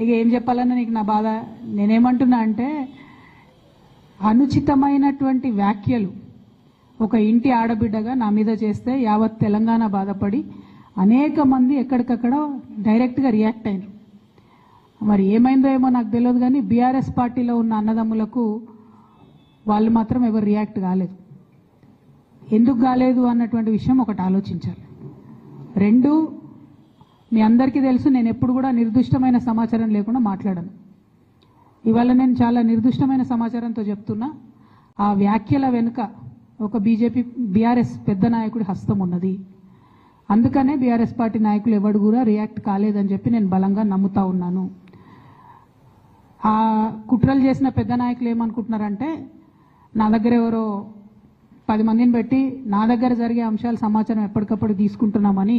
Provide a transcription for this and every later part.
ఇక ఏం చెప్పాలన్నా నీకు నా బాధ? నేనేమంటున్నా అంటే అనుచితమైనటువంటి వ్యాఖ్యలు. ఒక ఇంటి ఆడబిడ్డగా నా మీద చేస్తే యావత్ తెలంగాణ బాధపడి అనేక మంది ఎక్కడికక్కడ డైరెక్ట్గా రియాక్ట్ అయినారు. మరి ఏమైందో ఏమో నాకు తెలియదు కానీ బీఆర్ఎస్ పార్టీలో ఉన్న అన్నదమ్ములకు వాళ్ళు మాత్రం ఎవరు రియాక్ట్ కాలేదు. ఎందుకు కాలేదు అన్నటువంటి విషయం ఒకటి ఆలోచించాలి. రెండు మీ అందరికీ తెలుసు నేను ఎప్పుడు కూడా నిర్దిష్టమైన సమాచారం లేకుండా మాట్లాడను. ఇవాళ నేను చాలా నిర్దిష్టమైన సమాచారంతో చెప్తున్నా ఆ వ్యాఖ్యల వెనుక ఒక బీజేపీ బీఆర్ఎస్ పెద్ద నాయకుడి హస్తం ఉన్నది. అందుకనే బీఆర్ఎస్ పార్టీ నాయకులు ఎవడు కూడా రియాక్ట్ కాలేదని చెప్పి నేను బలంగా నమ్ముతా ఉన్నాను. ఆ కుట్రలు చేసిన పెద్ద నాయకులు ఏమనుకుంటున్నారంటే నా దగ్గర ఎవరో పది మందిని పెట్టి నా దగ్గర జరిగే అంశాల సమాచారం ఎప్పటికప్పుడు తీసుకుంటున్నామని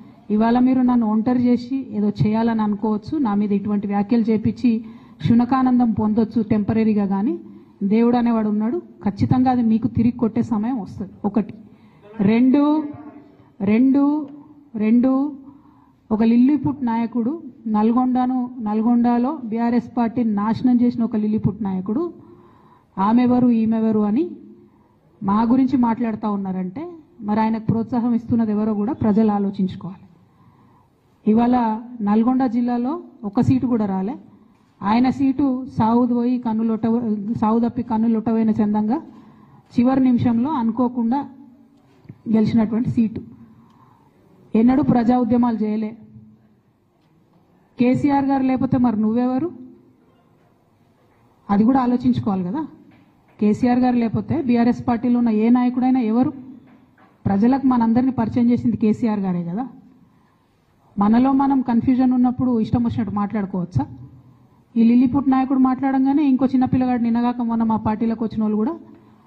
ఇవాళ మీరు నన్ను ఒంటరి చేసి ఏదో చేయాలని అనుకోవచ్చు. నా మీద ఇటువంటి వ్యాఖ్యలు చేపించి శునకానందం పొందొచ్చు టెంపరీగా కానీ దేవుడు అనేవాడు ఉన్నాడు. ఖచ్చితంగా అది మీకు తిరిగి కొట్టే సమయం వస్తుంది. ఒకటి. రెండు రెండు రెండు. ఒక లిల్లీపుట్ నాయకుడు నల్గొండను నల్గొండలో బీఆర్ఎస్ పార్టీని నాశనం చేసిన ఒక లిల్లీపుట్ నాయకుడు. ఆమెవరు ఈమెవరు అని మా గురించి మాట్లాడుతూ ఉన్నారంటే మరి ఆయనకు ప్రోత్సాహం ఇస్తున్నది ఎవరో కూడా ప్రజలు ఆలోచించుకోవాలి. ఇవాళ నల్గొండ జిల్లాలో ఒక సీటు కూడా రాలే. ఆయన సీటు సావుది పోయి కన్నులొట్ట సావు తప్పి కన్నులొట్టవైన చందంగా చివరి నిమిషంలో అనుకోకుండా గెలిచినటువంటి సీటు. ఎన్నడూ ప్రజా ఉద్యమాలు చేయలే. కేసీఆర్ గారు లేకపోతే మరి నువ్వెవరు? అది కూడా ఆలోచించుకోవాలి కదా. కేసీఆర్ గారు లేకపోతే బీఆర్ఎస్ పార్టీలో ఉన్న ఏ నాయకుడైనా ఎవరు? ప్రజలకు మనందరినీ పరిచయం చేసింది కేసీఆర్ గారే కదా. మనలో మనం కన్ఫ్యూజన్ ఉన్నప్పుడు ఇష్టం వచ్చినట్టు మాట్లాడుకోవచ్చా? ఈ లిల్లీపుట్ నాయకుడు మాట్లాడంగానే ఇంకో చిన్న పిల్లగాడు నిన్నగాక మొన్న మా పార్టీలోకి వచ్చిన వాళ్ళు కూడా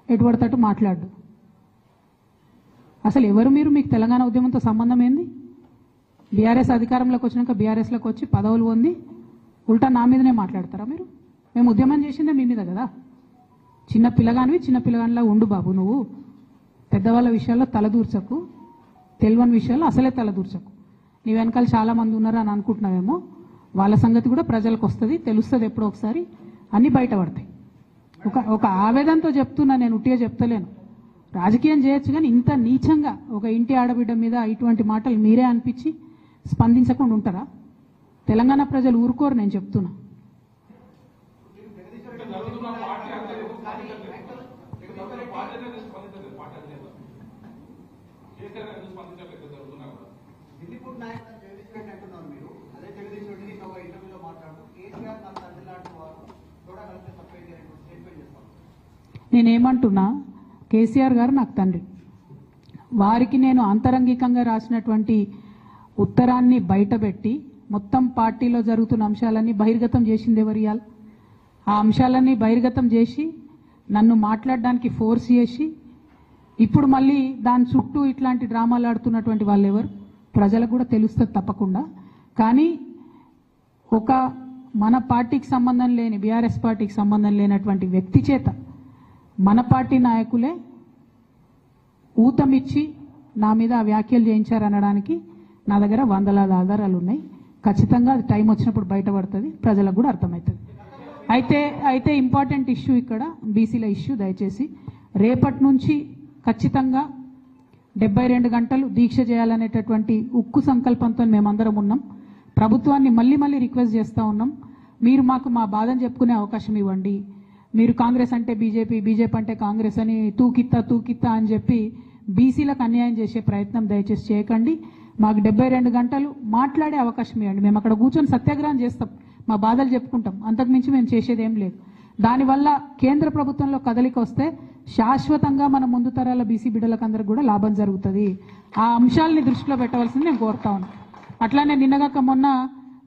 ఎటుపడతట్టు మాట్లాడు అసలు ఎవరు మీరు? మీకు తెలంగాణ ఉద్యమంతో సంబంధం ఏంది? బీఆర్ఎస్ అధికారంలోకి వచ్చినాక బీఆర్ఎస్లోకి వచ్చి పదవులు పొంది ఉల్టా నా మీదనే మాట్లాడతారా మీరు? మేము ఉద్యమం చేసిందే మీ మీద కదా? చిన్న పిల్లగానివి చిన్న పిల్లగానిలా ఉండు బాబు నువ్వు. పెద్దవాళ్ళ విషయాల్లో తలదూర్చకు తెలివని విషయాల్లో అసలే తలదూర్చకు నీ వెనకాల చాలా మంది ఉన్నారు అని అనుకుంటున్నావేమో వాళ్ళ సంగతి కూడా ప్రజలకు వస్తుంది తెలుస్తుంది ఎప్పుడో ఒకసారి అన్నీ బయటపడతాయి. ఒక ఒక ఆవేదనతో చెప్తున్నా నేను ఉట్టిగా చెప్తలేను. రాజకీయం చేయొచ్చు కానీ ఇంత నీచంగా ఒక ఇంటి ఆడబిడ్డ మీద ఇటువంటి మాటలు మీరే అనిపించి స్పందించకుండా ఉంటారా? తెలంగాణ ప్రజలు ఊరుకోరు నేను చెప్తున్నా. దిల్లీపూర్ నాయక్ జగదీష్ రెడ్డి అంటున్నారు మీరు. అదే జగదీష్ రెడ్డి నిన్న ఒక ఇంటర్వ్యూలో మాట్లాడుతూ కేసీఆర్ నా తండ్రి లాంటి వారు కూడా కలిసి అని స్టేట్మెంట్ చేస్తాను నేనేమంటున్నా కేసీఆర్ గారు నాకు తండ్రి. వారికి నేను అంతరంగికంగా రాసినటువంటి ఉత్తరాన్ని బయటపెట్టి మొత్తం పార్టీలో జరుగుతున్న అంశాలన్నీ బహిర్గతం చేసింది ఎవరు ఆ అంశాలన్నీ బహిర్గతం చేసి నన్ను మాట్లాడడానికి ఫోర్స్ చేసి ఇప్పుడు మళ్ళీ దాని చుట్టూ ఇట్లాంటి డ్రామాలు ఆడుతున్నటువంటి వాళ్ళు ఎవరు? ప్రజలకు కూడా తెలుస్తుంది తప్పకుండా. కానీ ఒక మన పార్టీకి సంబంధం లేని బీఆర్ఎస్ పార్టీకి సంబంధం లేనటువంటి వ్యక్తి చేత మన పార్టీ నాయకులే ఊతమిచ్చి నా మీద వ్యాఖ్యలు చేయించారనడానికి నా దగ్గర వందలాది ఆధారాలు ఉన్నాయి. ఖచ్చితంగా అది టైం వచ్చినప్పుడు బయటపడుతుంది ప్రజలకు కూడా అర్థమవుతుంది. అయితే అయితే ఇంపార్టెంట్ ఇష్యూ ఇక్కడ బీసీల ఇష్యూ దయచేసి. రేపటి నుంచి ఖచ్చితంగా డెబ్బై రెండు గంటలు దీక్ష చేయాలనేటటువంటి ఉక్కు సంకల్పంతో మేమందరం ఉన్నాం. ప్రభుత్వాన్ని మళ్ళీ మళ్ళీ రిక్వెస్ట్ చేస్తూ ఉన్నాం. మీరు మాకు మా బాధను చెప్పుకునే అవకాశం ఇవ్వండి. మీరు కాంగ్రెస్ అంటే బీజేపీ బీజేపీ అంటే కాంగ్రెస్ అని తూకిత్తా తూకిత్తా అని చెప్పి బీసీలకు అన్యాయం చేసే ప్రయత్నం దయచేసి చేయకండి. మాకు డెబ్బై రెండు గంటలు మాట్లాడే అవకాశం ఇవ్వండి. మేము అక్కడ కూర్చొని సత్యాగ్రహం చేస్తాం. మా బాధలు చెప్పుకుంటాం. అంతకుమించి మేము చేసేది ఏం లేదు. దానివల్ల కేంద్ర ప్రభుత్వంలో కదలిక వస్తే శాశ్వతంగా మన ముందు తరాల బీసీ బిడ్డలకు అందరికి కూడా లాభం జరుగుతుంది. ఆ అంశాలని దృష్టిలో పెట్టవలసింది నేను కోరుతా ఉన్నాను అట్లానే నిన్నగాక మొన్న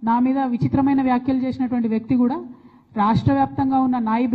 నా మీద విచిత్రమైన వ్యాఖ్యలు చేసినటువంటి వ్యక్తి కూడా రాష్ట్ర వ్యాప్తంగా ఉన్న నాయి